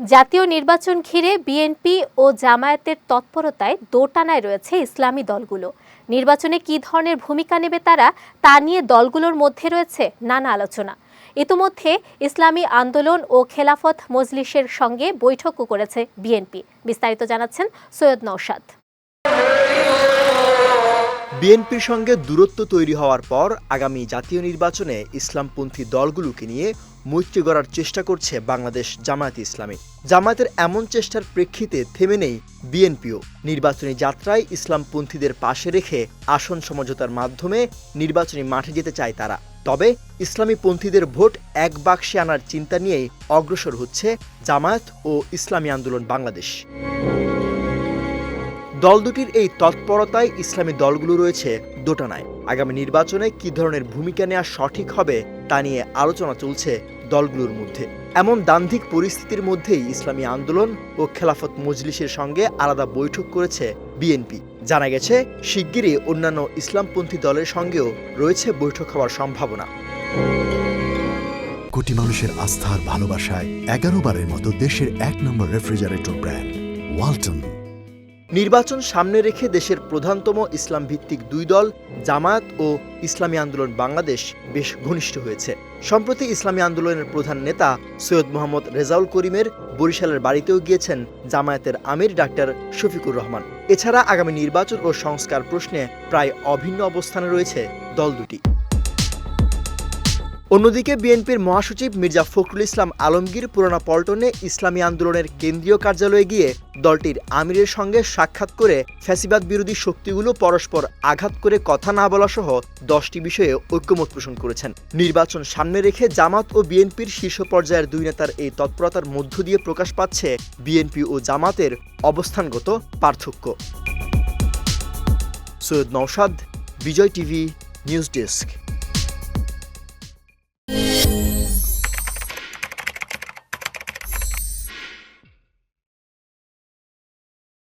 জাতীয় নির্বাচন ঘিরে বিএনপি ও জামায়াতের তৎপরতায় দোটানায় রয়েছে ইসলামী দলগুলো। নির্বাচনে কী ধরনের ভূমিকা নেবে তারা, তা নিয়ে দলগুলোর মধ্যে রয়েছে নানা আলোচনা। ইতোমধ্যে ইসলামী আন্দোলন ও খেলাফত মজলিসের সঙ্গে বৈঠকও করেছে বিএনপি। বিস্তারিত জানাচ্ছেন সৈয়দ নৌসাদ বিএনপির সঙ্গে দূরত্ব তৈরি হওয়ার পর আগামী জাতীয় নির্বাচনে ইসলামপন্থী দলগুলোকে নিয়ে মৈত্রী গড়ার চেষ্টা করছে বাংলাদেশ জামায়াত ইসলামী। জামায়াতের এমন চেষ্টার প্রেক্ষিতে থেমে নেই বিএনপিও। নির্বাচনী যাত্রায় ইসলামপন্থীদের পাশে রেখে আসন সমঝোতার মাধ্যমে নির্বাচনী মাঠে যেতে চায় তারা। তবে ইসলামী পন্থীদের ভোট এক বাক্সে আনার চিন্তা নিয়েই অগ্রসর হচ্ছে জামায়াত ও ইসলামী আন্দোলন বাংলাদেশ। দল দুটির এই তৎপরতায় ইসলামী দলগুলো রয়েছে দোটানায়। আগামী নির্বাচনে কী ধরনের ভূমিকা নেওয়া সঠিক হবে তা নিয়ে আলোচনা চলছে দলগুলোর মধ্যে। এমন দান্ধিক পরিস্থিতির মধ্যেই ইসলামী আন্দোলন ও খেলাফত মজলিসের সঙ্গে আলাদা বৈঠক করেছে বিএনপি। জানা গেছে, শিগগিরই অন্যান্য ইসলামপন্থী দলের সঙ্গেও রয়েছে বৈঠক হওয়ার সম্ভাবনা। কোটি মানুষের আস্থার ভালোবাসায় এগারো বারের মতো দেশের এক নম্বর রেফ্রিজারেটর ব্র্যান্ড, ওয়ালটন। নির্বাচন সামনে রেখে দেশের প্রধানতম ইসলাম ভিত্তিক দুই দল, জামায়াত ও ইসলামী আন্দোলন বাংলাদেশ, বেশ ঘনিষ্ঠ হয়েছে। সম্প্রতি ইসলামী আন্দোলনের প্রধান নেতা সৈয়দ মোহাম্মদ রেজাউল করিমের বরিশালের বাড়িতেও গিয়েছেন জামায়াতের আমির ডাক্তার শফিকুর রহমান। এছাড়া আগামী নির্বাচন ও সংস্কার প্রশ্নে প্রায় অভিন্ন অবস্থানে রয়েছে দল দুটি। অন্যদিকে বিএনপির মহাসচিব মির্জা ফখরুল ইসলাম আলমগীর পুরানা পল্টনে ইসলামী আন্দোলনের কেন্দ্রীয় কার্যালয়ে গিয়ে দলটির আমিরের সঙ্গে সাক্ষাৎ করে ফ্যাসিবাদ বিরোধী শক্তিগুলো পরস্পর আঘাত করে কথা না বলা সহ দশটি বিষয়ে ঐক্যমত পোষণ করেছেন। নির্বাচন সামনে রেখে জামাত ও বিএনপির শীর্ষ পর্যায়ের দুই নেতার এই তৎপরতার মধ্য দিয়ে প্রকাশ পাচ্ছে বিএনপি ও জামাতের অবস্থানগত পার্থক্য। Syed Naushad, Bijoy TV, news desk.